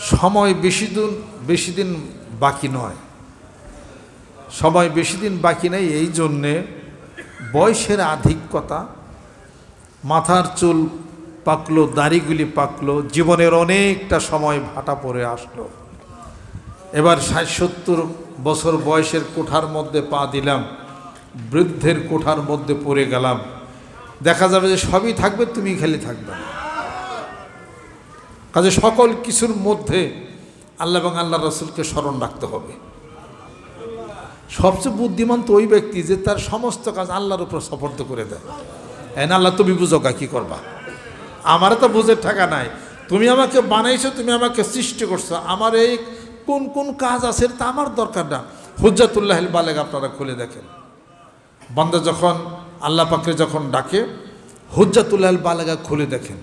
সময় বেশি দিন বেশি দিন বাকি নয়। সময় বেশি দিন বাকি নেই এই জন্যে বয়সের আধিক্যতা, মাথার চুল পাকলো, দাড়িগুলি পাকলো, জীবনের অনেকটা সময় ভাটা পড়ে আসলো। এবার ষাট, সত্তর বছর বয়সের কোঠার মধ্যে পা দিলাম, বৃদ্ধের কোঠার মধ্যে পড়ে গেলাম। দেখা যাবে যে সবই থাকবে, তুমি খালি থাকবে না। কাজে সকল কিছুর মধ্যে আল্লাহ এবং আল্লাহ রসুলকে স্মরণ রাখতে হবে। সবচেয়ে বুদ্ধিমান তো ওই ব্যক্তি যে তার সমস্ত কাজ আল্লাহর উপর সফর্দ করে দেয়। এন আল্লাহ, তুমি বুঝো কা কি করবা? আমারও তো বুঝে টাকা নাই। তুমি আমাকে বানাইছো, তুমি আমাকে সৃষ্টি করছ। আমার এই কোন কোন কাজ আছে তা আমার দরকার না। হুজ্জাতুল্লাহ বালেগ আপনারা খুলে দেখেন। বান্দা যখন আল্লাহ পাকে যখন ডাকে, হুজ্জাতুল্লাহ বালেগা খুলে দেখেন।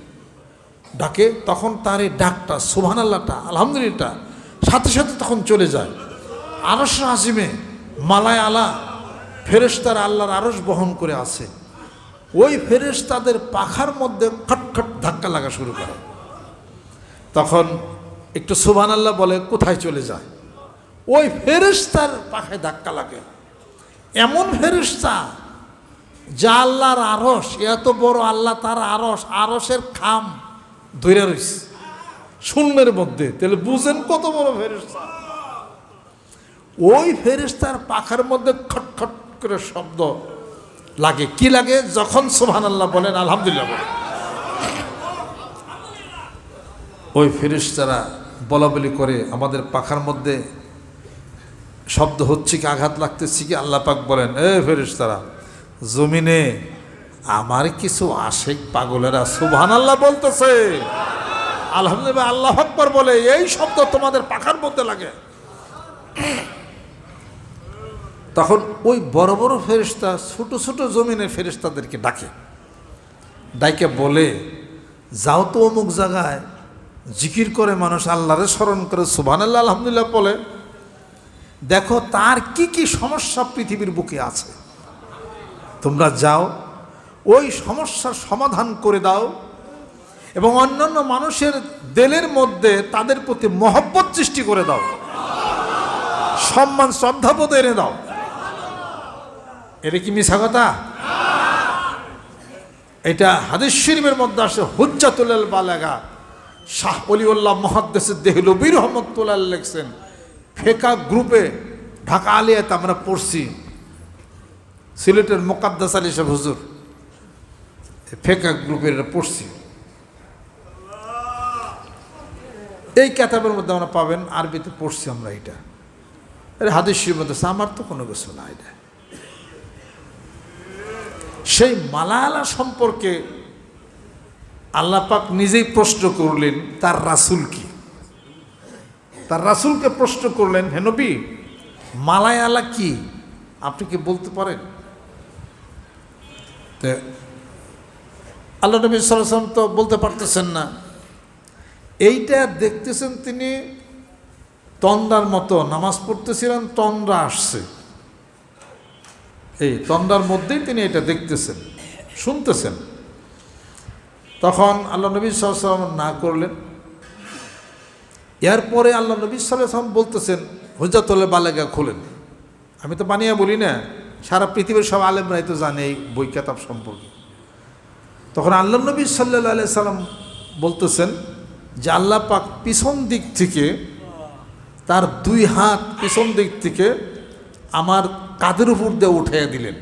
ডাকে, তখন তার এই ডাকটা সুবহান আল্লাহটা আলহামদুলিল্লাহ সাথে সাথে তখন চলে যায়। আরস আজিমে মালায় আলা ফেরেশতার আল্লাহর আরস বহন করে আছে ওই ফেরেশতাদের পাখার মধ্যে খটখট ধাক্কা লাগা শুরু করে। তখন একটু সুবহান আল্লাহ বলে, কোথায় চলে যায়? ওই ফেরেশতার পাখায় ধাক্কা লাগে। এমন ফেরেশতা যা আল্লাহর আরস এত বড় আল্লাহ তার আরস আরসের খাম। ধরে রয়েছে শূন্যের মধ্যে। তাহলে বুঝেন কত বড় ফেরেস্তা ওই ফেরেস্তার পাখার মধ্যে খটখট করে শব্দ লাগে। কি লাগে? যখন সোহান আল্লাহ বলেন, আলহামদুলিল্লাহ বলেন। ওই ফেরেস্তারা বলা বলি করে আমাদের পাখার মধ্যে শব্দ হচ্ছে কি, আঘাত লাগতেছে কি, আল্লাহ পাক বলেন, এ ফেরেস্তারা জমিনে আমার কিছু আশেক পাগলেরা সুবহান আল্লাহ বলতেছে। আলহামদুলিল্লাহ আল্লাহ আকবর বলে, এই শব্দ তোমাদের পাখার মধ্যে লাগে। তখন ওই বড় বড় ফেরিস্তা ছোট ছোট জমিনে ফেরিস্তাদেরকে ডাকে। ডাইকে বলে, যাও তো অমুক জায়গায়, জিকির করে মানুষ আল্লাহরে স্মরণ করে। সুবহান আল্লাহ আলহামদুলিল্লাহ বলে, দেখো, তার কি কি সমস্যা পৃথিবীর বুকে আছে? তোমরা যাও ওই সমস্যার সমাধান করে দাও। এবং অন্যান্য মানুষের দেলের মধ্যে তাদের প্রতি মহব্বত সৃষ্টি করে দাও। সম্মান শ্রদ্ধাবোধ এনে দাও। এটা কি মিশা কথা? এটা হাদিস শরীফের মধ্যে আসে, হুজ্জাতুল বালাগা। শাহ অলিউল্লাহ মহাদ্দেশের দেহলু বীর রহমতুল্লাহ লেখছেন, ফেকা গ্রুপে ঢাকা আলিয়াতে আমরা পড়ছি। সিলেটের মোকাদ্দাস আলী সাহেব, হুজুর। ফেকা গ্রুপের এটা পড়ছি। এই কেতাবের মধ্যে আমরা পাবেন, আরবিতে পড়ছি আমরা এটা। এটা হাদিসের মধ্যে আমার তো কোনো কিছু না এটা। সেই মালায়ালা সম্পর্কে আল্লাহ পাক নিজেই প্রশ্ন করলেন, তার রাসুল কি? তার রাসুলকে প্রশ্ন করলেন হেনবি মালায়ালা কি? আপনি কি বলতে পারেন? আল্লাহ নবী সাল্লাম তো বলতে পারতেছেন না। এইটা দেখতেছেন তিনি তন্দার মতো, নামাজ পড়তেছিলেন, তন্দ্রা আসছে। এই তন্দার মধ্যেই তিনি এটা দেখতেছেন, শুনতেছেন। তখন আল্লাহ নবী সাল্লাম না করলেন। এরপরে আল্লাহ নবী সাল্লাম বলতেছেন হুজাতুল্লাহ বালেগা খুলেন। আমি তো বানিয়ে বলি না, সারা পৃথিবীর সব আলেমরাই তো জানে এই বই সম্পর্কে। তখন আল্লাহ নবী আলাই সাল্লাম বলতেছেন যে আল্লাহ পাক পিছন দিক থেকে তার দুই হাত পিছন দিক থেকে আমার কাদের উপর দিয়ে উঠাইয়া দিলেন।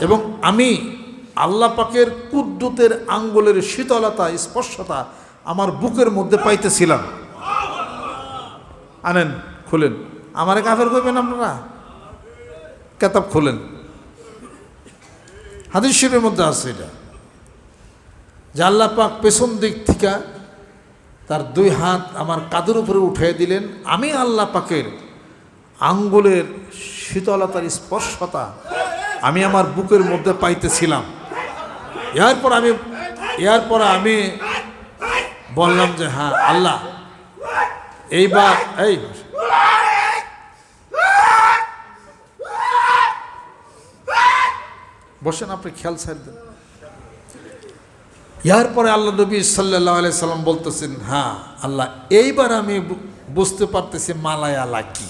এবং আমি আল্লাহ পাকের কুদ্দুতের আঙ্গুলের শীতলতা, স্পর্শতা আমার বুকের মধ্যে পাইতেছিলাম। আনেন, খুলেন। আমারে কাফের করবেন আপনারা? কেতাব খুলেন। হাদিস শরীফের মধ্যে আছে এটা। আল্লাহ পাক পেছন দিক থেকে তার দুই হাত আমার কাদের উপরে উঠিয়ে দিলেন। আমি আল্লাহ পাকের আঙ্গুলের শীতলতার স্পর্শতা আমি আমার বুকের মধ্যে পাইতেছিলাম। এরপর আমি এরপর আমি বললাম যে হ্যাঁ আল্লাহ, এইবার, এই, বসেন আপনি, খেয়াল ছাড় দেন। ইয়ার পরে আল্লাহ নবী আলাই সাল্লাম বলতেছেন হ্যাঁ আল্লাহ, এইবার আমি বুঝতে পারতেছি মালায়ালা কি?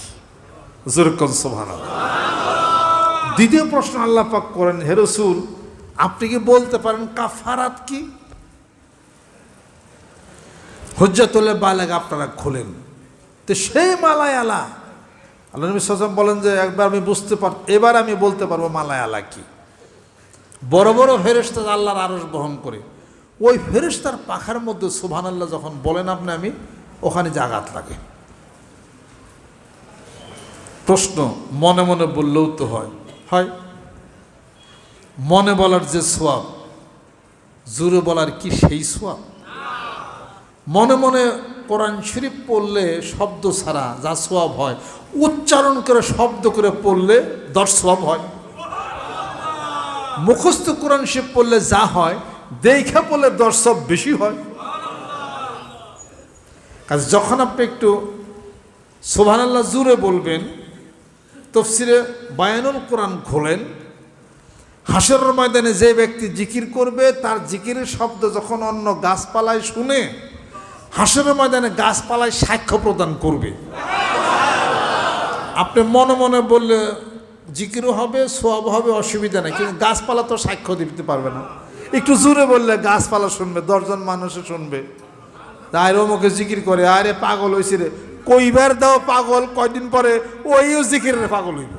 দ্বিতীয় প্রশ্ন আল্লাহ পাক করেন, হে রসুল, আপনি কি বলতে পারেন কাফারাত কি? হজ্জাতুল্লাহ বালেগ, আপনারা খোলেন। তো সেই মালায়ালা আল্লাহ নবী সাল্লাম বলেন যে, একবার আমি বুঝতে পার, এবার আমি বলতে পারব মালায়ালা কি? বড় বড় ফেরেস্তা আল্লাহর আরস বহন করে। ওই ফেরেস্তার পাখার মধ্যে সুবহান আল্লাহ যখন বলেন আপনি, আমি ওখানে জাগাত লাগে। প্রশ্ন মনে মনে বললেও তো হয়। হয়। মনে বলার যে সোয়াব, জোরে বলার কি সেই সোয়াব? মনে মনে কোরআন শরীফ পড়লে শব্দ ছাড়া যা সোয়াব হয়, উচ্চারণ করে শব্দ করে পড়লে দশ সোয়াব হয়। মুখস্থ কোরআন শরীফ পড়লে যা হয় দেখা পড়লে দর্শক বেশি হয়। কাজ যখন আপনি একটু সোভান আল্লাহ জুড়ে বলবেন, তফসিরে বায়ানুল কোরআন খোলেন, হাসর ময়দানে যে ব্যক্তি জিকির করবে, তার জিকিরের শব্দ যখন অন্য গাছপালায় শুনে, হাসর ময়দানে গাছপালায় সাক্ষ্য প্রদান করবে। আপনি মনে মনে বললে, জিকিরও হবে সোয়াব হবে, অসুবিধা নেই। কিন্তু গাছপালা তো সাক্ষ্য দিতে পারবে না। একটু জোরে বললে গাছপালা শুনবে, দশজন মানুষে শুনবে। তাই অমুকে জিকির করে, আরে পাগল হয়েছে রে। কইবার দাও পাগল, কয়দিন পরে ওইও জিকিরের পাগল হইব।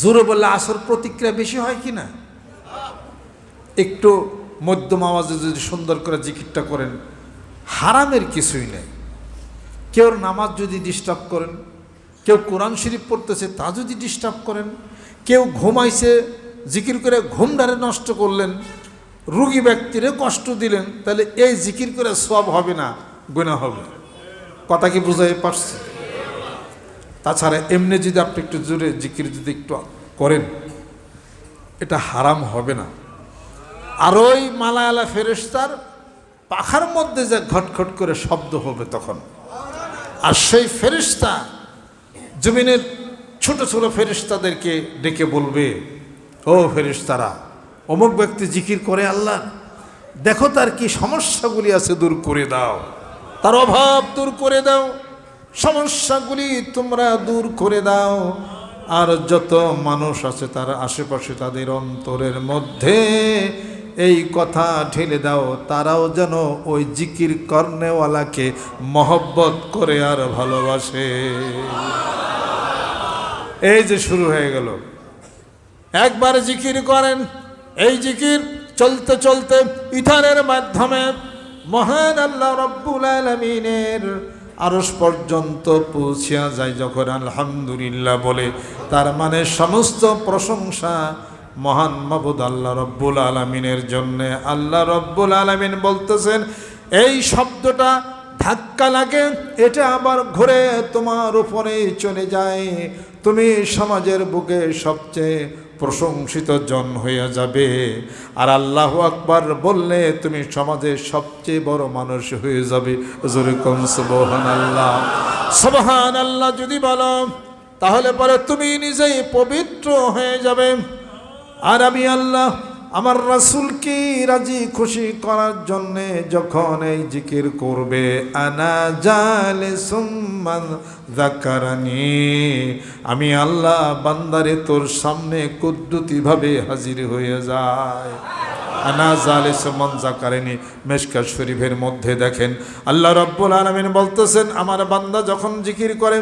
জোরে বললে আসর প্রতিক্রিয়া বেশি হয় কি না? একটু মধ্যম আওয়াজে যদি সুন্দর করে জিকিরটা করেন, হারামের কিছুই নেই। কেউ নামাজ যদি ডিস্টার্ব করেন, কেউ কোরআন শরীফ পড়তেছে তা যদি ডিস্টার্ব করেন, কেউ ঘুমাইছে জিকির করে ঘুমডারে নষ্ট করলেন, রুগী ব্যক্তিরে কষ্ট দিলেন, তাহলে এই জিকির করে সব হবে না গুণা হবে। কথা কি বুঝাই পারছি? তাছাড়া এমনি যদি আপনি একটু জোরে জিকির যদি একটু করেন, এটা হারাম হবে না। আর ওই মালায়ালা ফেরেস্তার পাখার মধ্যে যে ঘটঘট করে শব্দ হবে তখন। আর সেই ফেরিস্তা জমিনের ছোট ছোট ফেরিস্তাদেরকে ডেকে বলবে ও ফেরিস্তারা অমুক ব্যক্তি জিকির করে আল্লাহ, দেখো তার কি সমস্যাগুলি আছে দূর করে দাও। তার অভাব দূর করে দাও, সমস্যাগুলি তোমরা দূর করে দাও। আর যত মানুষ আছে তার আশেপাশে তাদের অন্তরের মধ্যে এই কথা ঢেলে দাও, তারাও যেন ওই জিকির কর্নেওয়ালাকে মহব্বত করে আর ভালোবাসে। এই যে শুরু হয়ে গেল। একবার জিকির করেন। এই জিকির চলতে চলতে ইথানের মাধ্যমে মহান আল্লাহ রব্বুল আলমিনের আরস পর্যন্ত পৌঁছিয়া যায় যখন আলহামদুলিল্লাহ বলে। তার মানে সমস্ত প্রশংসা মহান মাবুদ আল্লাহ রব্বুল আলমিনের জন্যে। আল্লাহ রব্বুল আলমিন বলতেছেন, এই শব্দটা ধাক্কা লাগে, এটা আবার ঘুরে তোমার উপরেই চলে যায়। তুমি সমাজের বুকে সবচেয়ে প্রশংসিত জন হইয়া যাবে। আর আল্লাহ আকবার বললে তুমি সমাজের সবচেয়ে বড় মানুষ হয়ে যাবে। আল্লাহ আল্লাহ যদি বলো, তাহলে পরে তুমি নিজেই পবিত্র হয়ে যাবে। আর আমি আল্লাহ আমার রাসুলকে রাজি খুশি করার জন্যে যখন এই জিকির করবে, আনা জালে সুম্মান আমি আল্লাহ বান্দারে তোর সামনে কুদ্দুতিভাবে হাজির হয়ে যায় আনা জালে সুম্মান জাকারানি মেশকা শরীফের মধ্যে দেখেন, আল্লাহ রব্বুল আলমিন বলতেছেন, আমার বান্দা যখন জিকির করে,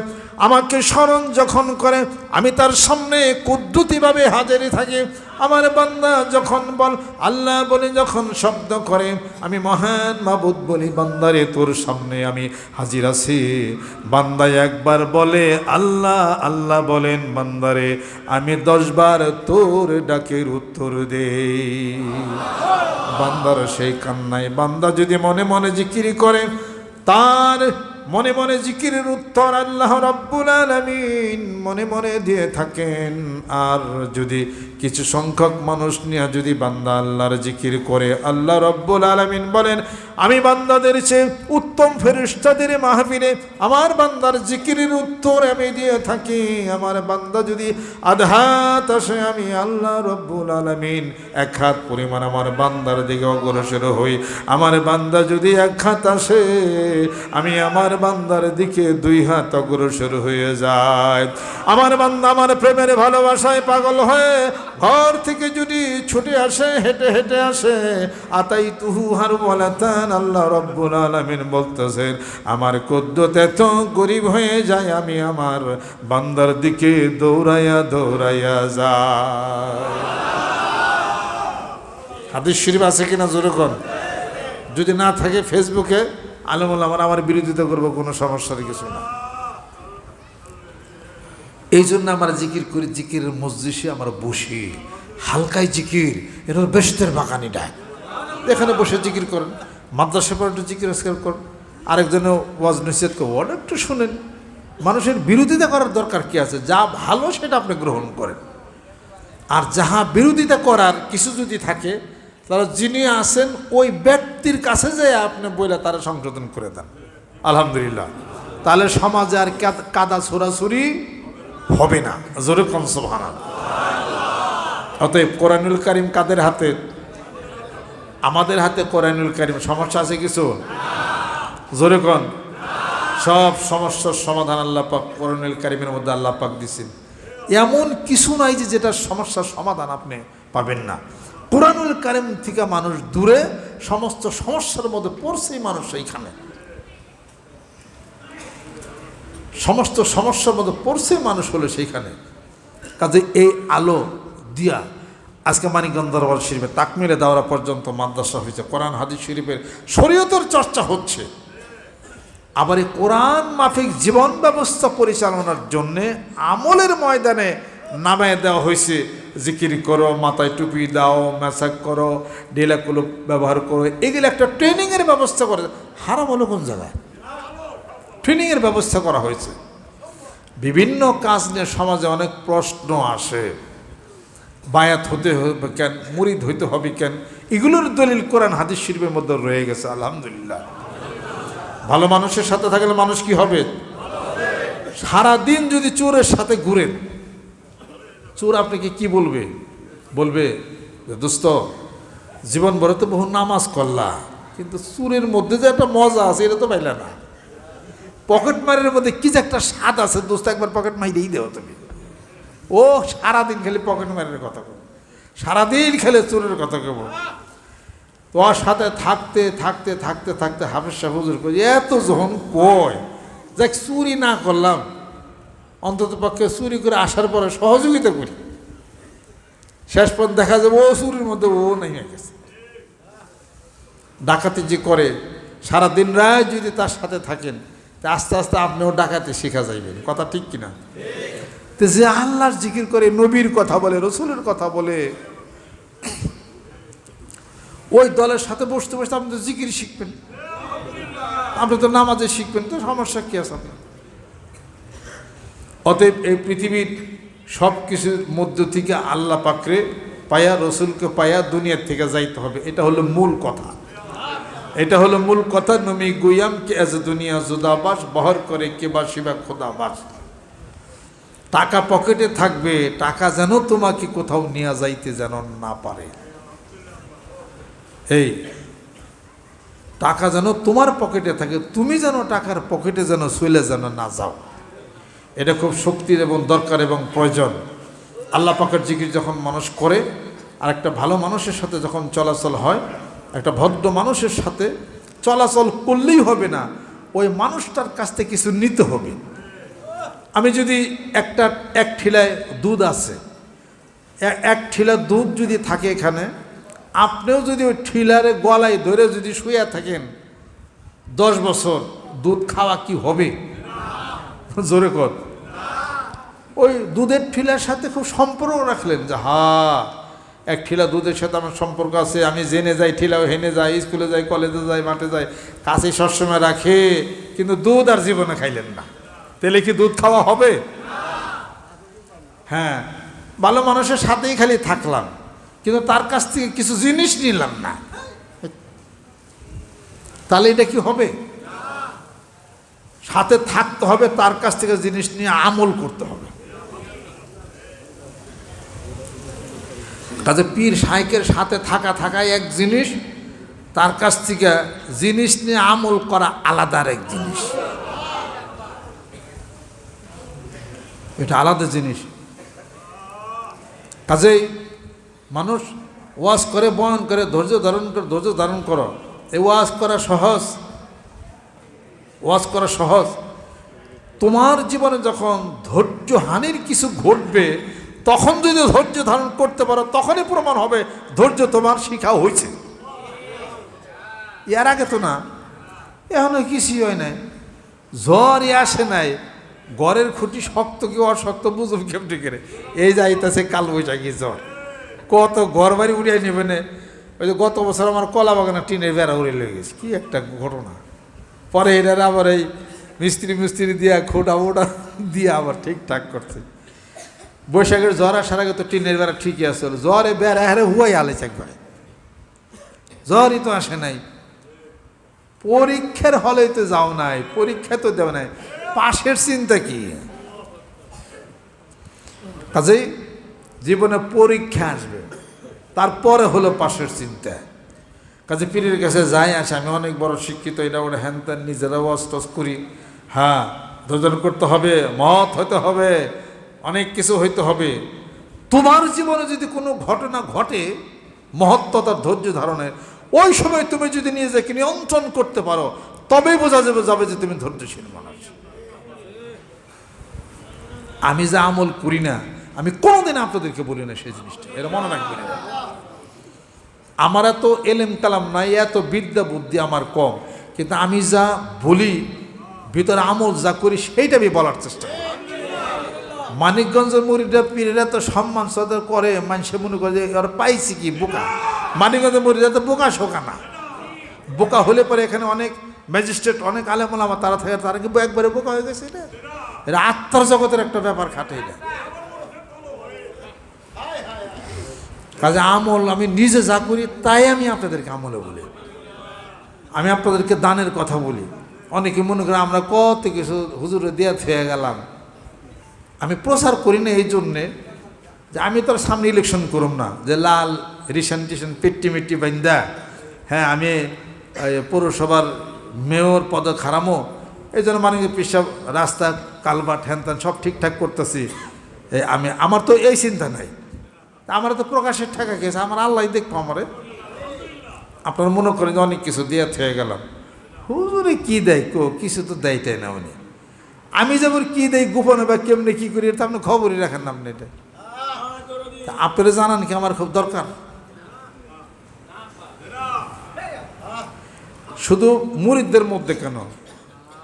আমাকে স্মরণ যখন করে, আমি তার সামনে কুদ্দুতিভাবে হাজিরি থাকি আমার বান্দা যখন বল, আল্লাহ বলে যখন শব্দ করে, আমি মহান মাবুদ বলি, বান্দারে তোর সামনে আমি হাজির আছি। বান্দা একবার বলে, আল্লাহ আল্লাহ বলেন, বান্দারে, আমি দশবার তোর ডাকের উত্তর দেই। বান্দার সেই কান্নায়, বান্দা যদি মনে মনে জিকিরি করে, তার মনে মনে জিকিরের উত্তর আল্লাহ রব্বুল আলমিন মনে মনে দিয়ে থাকেন, আর যদি কিছু সংখ্যক মানুষ নিয়ে যদি বান্দা আল্লাহর জিকির করে, আল্লাহ রব্বুল আলমিন বলেন, আমি বান্দাদের চেয়ে উত্তম ফেরিস্তাদের মাহফিলে আমার বান্দার জিকিরের উত্তর আমি দিয়ে থাকি। আমার বান্দা যদি আধাত আসে, আমি আল্লাহ রব্বুল আলমিন এক হাত পরিমাণ আমার বান্দার দিকে অগ্রসর হই। আমার বান্দা যদি এক হাত আসে, আমি আমার বান্দার দিকে দুই হাত অগ্রসর হয়ে যায়। আমার বান্দা আমার প্রেমের ভালোবাসায় পাগল হয়ে ঘর থেকে যদি ছুটে আসে, হেঁটে হেঁটে আসে আতাই তুহু হার বলাতান আল্লাহ রব্বুল আলমিন বলতেছেন, আমার কদ্দত এত গরিব হয়ে যায়, আমি আমার বান্দার দিকে দৌড়াইয়া দৌড়াইয়া যায় হাদিস শরীফ আছে কিনা জোরে কর যদি না থাকে ফেসবুকে আলমুল আমার আমার বিরোধিতা করব, কোনো সমস্যার কিছু না। এই জন্য আমরা জিকির করি, জিকিরের মসজিষে আমরা বসি হালকাই জিকির এটা বেশতের বাগানি ডাক। এখানে বসে জিকির করেন মাদ্রাসা পর একটু জিকির আজকাল করেন। আরেকজনে ওয়াজ নিষেধ করব ওটা একটু শুনেন। মানুষের বিরোধিতা করার দরকার কি আছে? যা ভালো সেটা আপনি গ্রহণ করেন। আর যাহা বিরোধিতা করার কিছু যদি থাকে, তাহলে যিনি আছেন ওই ব্যক্তির কাছে যে আপনি বইলে তারা সংশোধন করে দেন। আলহামদুলিল্লাহ। তাহলে সমাজে আর কাদা ছোড়াছুরি হবে না। জোরে কনসভানা অতএব কোরআনুল করিম কাদের হাতে? আমাদের হাতে কোরআনুল করিম সমস্যা আছে কিছু? জোরে কন? সব সমস্যার সমাধান আল্লাহ পাক কোরআনুল করিমের মধ্যে আল্লাহ পাক দিছেন। এমন কিছু নাই যে যেটা সমস্যার সমাধান আপনি পাবেন না। কোরআনুল কারিম থেকে মানুষ দূরে সমস্ত সমস্যার মধ্যে পড়ছেই মানুষ এইখানে। সমস্ত সমস্যার মধ্যে পড়ছে মানুষ হলো সেইখানে। কাজে এই আলো দিয়া আজকে মানিকগঞ্জ দরবার শরীফে তাকমিলে দেওয়া পর্যন্ত মাদ্রাসা হয়েছে। কোরআন, হাদিস শরীফের শরীয়তের চর্চা হচ্ছে। আবার এই কোরআন মাফিক জীবন ব্যবস্থা পরিচালনার জন্যে আমলের ময়দানে নামায় দেওয়া হয়েছে। জিকির করো, মাথায় টুপি দাও ম্যাসাক করো ডেলাকুলো ব্যবহার করো। এগুলো একটা ট্রেনিংয়ের ব্যবস্থা করে। হারাম হলো কোন জায়গায়? ট্রেনিংয়ের ব্যবস্থা করা হয়েছে। বিভিন্ন কাজ নিয়ে সমাজে অনেক প্রশ্ন আসে। বায়াত হতে হবে কেন? মুরিদ হইতে হবে কেন? এগুলোর দলিল কোরআন হাদিস শিল্পের মধ্যে রয়ে গেছে, আলহামদুলিল্লাহ। ভালো মানুষের সাথে থাকলে মানুষ কি হবে? সারাদিন যদি চোরের সাথে ঘুরেন চোর আপনাকে কি বলবে? বলবে দোস্ত, জীবন ভরে তো বহু নামাজ করলা কিন্তু চুরের মধ্যে যে একটা মজা আছে, এটা তো পাইলে না। পকেট মারের মধ্যে কি যে একটা স্বাদ আছে, দোস্ত, একবার পকেট মাইরেই দেও তুমি। ও, সারাদিন খেলে পকেট মারের কথা কব সারাদিন খেলে চোরের কথা কব ওর সাথে থাকতে থাকতে থাকতে থাকতে হাফেজ শাহ হুজুর এত যখন কয়, যাক চুরি না করলাম অন্তত পক্ষে চুরি করে আসার পরে সহযোগিতা করি। শেষ পর্যন্ত দেখা যাবে ও চুরির মধ্যে ও নেমে গেছে। ডাকাতি যে করে সারা দিন রায় যদি তার সাথে থাকেন, তা আস্তে আস্তে আপনিও ডাকাতি শেখা যাইবেন। কথা ঠিক কিনা? তো যে আল্লাহর জিকির করে, নবীর কথা বলে, রসুলের কথা বলে, ওই দলের সাথে বসতে বসতে আপনি তো জিকির শিখবেন। আপনি তো নামাজে শিখবেন, তো সমস্যা কি আছে আপনার? অতএব এই পৃথিবীর সব কিছুর মধ্য থেকে আল্লাহ পাকরে পায়া, রসুলকে পায়া, দুনিয়ার থেকে যাইতে হবে। এটা হলো মূল কথা। এটা হলো মূল কথা। নমি গুয়াম কে এজ দুনিয়া জুদাবাস, বহর করে কে বা শিবা খোদাবাস। টাকা পকেটে থাকবে, টাকা যেন তোমাকে কোথাও নিয়ে যাইতে যেন না পারে। এই, টাকা যেন তোমার পকেটে থাকে, তুমি যেন টাকার পকেটে যেন চলে যেন না যাও। এটা খুব শক্তির এবং দরকার এবং প্রয়োজন। আল্লাহ পাকের জিকির যখন মানুষ করে আর একটা ভালো মানুষের সাথে যখন চলাচল হয়, একটা ভদ্র মানুষের সাথে চলাচল করলেই হবে না, ওই মানুষটার কাছ থেকে কিছু নিতে হবে। আমি যদি একটা, এক ঠিলায় দুধ আছে এক ঠিলা দুধ যদি থাকে এখানে, আপনিও যদি ওই ঠিলারে গলায় ধরে যদি শুয়ে থাকেন, দশ বছর দুধ খাওয়া কি হবে? জোরে কর। ওই দুধের ঠিলার সাথে খুব সম্পর্ক রাখলেন যে হা এক ঠিলা দুধের সাথে আমার সম্পর্ক আছে, আমি জেনে যাই, ঠিলাও হেনে যাই, স্কুলে যাই, কলেজে যাই, মাঠে যাই কাছে সবসময় রাখে, কিন্তু দুধ আর জীবনে খাইলেন না। তাহলে কি দুধ খাওয়া হবে? হ্যাঁ ভালো মানুষের সাথেই খালি থাকলাম, কিন্তু তার কাছ থেকে কিছু জিনিস নিলাম না। তাহলে এটা কি হবে? সাথে থাকতে হবে, তার কাছ থেকে জিনিস নিয়ে আমল করতে হবে। কাজে পীর সাইকের সাথে থাকা থাকাই এক জিনিস, তার কাছ থেকে জিনিস নিয়ে আমল করা আলাদার এক জিনিস। এটা আলাদা জিনিস। কাজেই মানুষ ওয়াজ করে, বয়ন করে, ধৈর্য ধারণ করে, ধৈর্য ধারণ করো। এই ওয়াজ করা সহজ, ওয়াজ করা সহজ। তোমার জীবনে যখন ধৈর্য হানির কিছু ঘটবে তখন যদি ধৈর্য ধারণ করতে পারো, তখনই প্রমাণ হবে, ধৈর্য তোমার শিখা হয়েছে। এর আগে তো না, এখনও কিছুই হয় নাই। জ্বরই আসে নাই, গড়ের খুঁটি শক্ত কি অশক্ত বুঝুম কেমনি করে। এই যাইতেছে কাল বৈশাখী জ্বর। কত ঘর বাড়ি উড়িয়ে নেবে না। ওই যে গত বছর আমার কলা বাগানে টিনের বেড়া উড়ে লেগে গেছে। কি একটা ঘটনা। পরে এটার আবার এই মিস্ত্রি মিস্ত্রি দিয়া খোটা ওটা দিয়ে আবার ঠিকঠাক করছে। বৈশাখের জ্বর আসার আগে তো টিনের বেড়া ঠিকই আসছিল জ্বরে বেড়া হারে হুয়াই আলেছে একবার। জ্বরই তো আসে নাই। পরীক্ষার হলে তো যাও নাই, পরীক্ষা তো দেওয়া নাই। পাশের চিন্তা কি? কাজেই জীবনে পরীক্ষা আসবে, তারপরে হলো পাশের চিন্তা। কাজে পীরের কাছে যাই আসে, আমি অনেক বড় শিক্ষিত, এটা ওটা হ্যান ত্যান নিজেরাও অস্টস করি। হ্যাঁ ধৈর্য করতে হবে মত হতে হবে। অনেক কিছু হইতে হবে। তোমার জীবনে যদি কোনো ঘটনা ঘটে মহত্বতার ধৈর্য ধারণের ওই সময় তুমি যদি নিজেকে নিয়ন্ত্রণ করতে পারো, তবেই বোঝা যাবে যাবে যে তুমি ধৈর্যশীল মানুষ। আমি যা আমল করি না, আমি কোনোদিন আপনাদেরকে বলি না সেই জিনিসটা। এটা মনে রাখবেন আমার এত এলেম কালাম নাই, এত বিদ্যা বুদ্ধি আমার কম। কিন্তু আমি যা বলি, ভিতরে আমল যা করি, সেইটা আমি বলার চেষ্টা করি। মানিকগঞ্জের মুড়িটা পীরেরা তো সম্মান, সদর করে, মানুষে মনে করে ওরা পাইছি কি বোকা? মানিকগঞ্জের মুড়িরা তো বোকা শোকা না। বোকা হলে পরে এখানে অনেক ম্যাজিস্ট্রেট, অনেক আলেমলামা তারা থাকে, তারা কি একবারে বোকা হয়ে গেছে এটা এটা আত্মার জগতের একটা ব্যাপার খাটে এটা। কাজে আমল, আমি নিজে যা করি, তাই আমি আপনাদেরকে আমলে বলি। আমি আপনাদেরকে দানের কথা বলি। অনেকে মনে করে আমরা কত কিছু হুজুরে দিয়ে থেকে গেলাম। আমি প্রচার করি না এই জন্যে যে আমি তো সামনে ইলেকশন করুম না, যে লাল রিসেন টিসেন পেট্টি মিট্টি বাইন্দা হ্যাঁ আমি পৌরসভার মেয়র পদ খারামো, এই জন্য মানে পিসাব, রাস্তা কালবাট হ্যান ত্যান সব ঠিকঠাক করতেছি। আমি, আমার তো এই চিন্তা নাই। আমার তো প্রকাশের ঠেকা গেছে, আমার আল্লাহ দেখব আমারে। আপনার মনে করেন যে অনেক কিছু দিয়ে থেকে গেলাম। হুজুরে কি দেয় কো? কিছু তো দেয়টাই না উনি। আমি যেমন কি দেই গোপনে বা কেমনে কি করি, এটা আপনি খবরই রাখেন না আপনি এটা। তা আপনারা জানান কি আমার খুব দরকার। শুধু মুরিদদের মধ্যে কেন?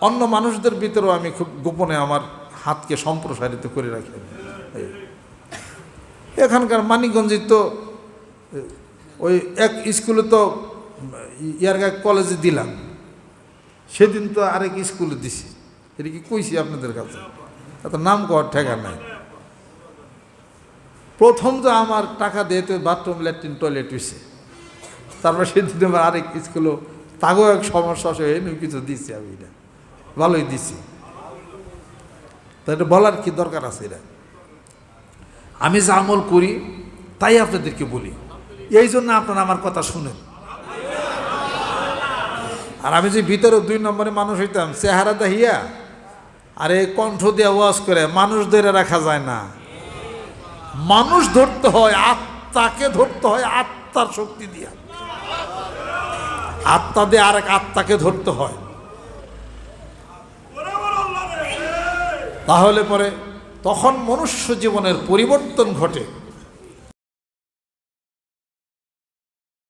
অন্য মানুষদের ভিতরেও আমি খুব গোপনে আমার হাতকে সম্প্রসারিত করে রাখি। এখানকার মানিকগঞ্জে তো, ওই এক স্কুলে তো ইয়ারগা কলেজে দিলাম। সেদিন তো আরেক স্কুলে দিছি। এটা কি কইছি আপনাদের কাছে? এত নাম কর ঠেকা নাই। প্রথম তো আমার টাকা দিয়ে তো বাথরুম, ল্যাট্রিন, টয়লেট হয়েছে তারপর সেদিন আবার আরেক স্কুলও তাগো এক সমস্যা এনে কিছু দিছি আমি এটা। ভালোই দিছি। তা এটা বলার কি দরকার আছে এটা? আমি যা আমল করি, তাই আপনাদেরকে বলি। এই জন্য আপনারা আমার কথা শুনেন। আর আমি যে ভিতরে দুই নম্বরে মানুষ হইতাম, চেহারা দেখিয়া আর এই কণ্ঠ দিয়ে ওয়াজ করে, মানুষ ধরে রাখা যায় না। মানুষ ধরতে হয়, আত্মাকে ধরতে হয়, আত্মার শক্তি দিয়া। আত্মা দিয়ে আর এক আত্মাকে ধরতে হয়। তাহলে পরে তখন মনুষ্য জীবনের পরিবর্তন ঘটে।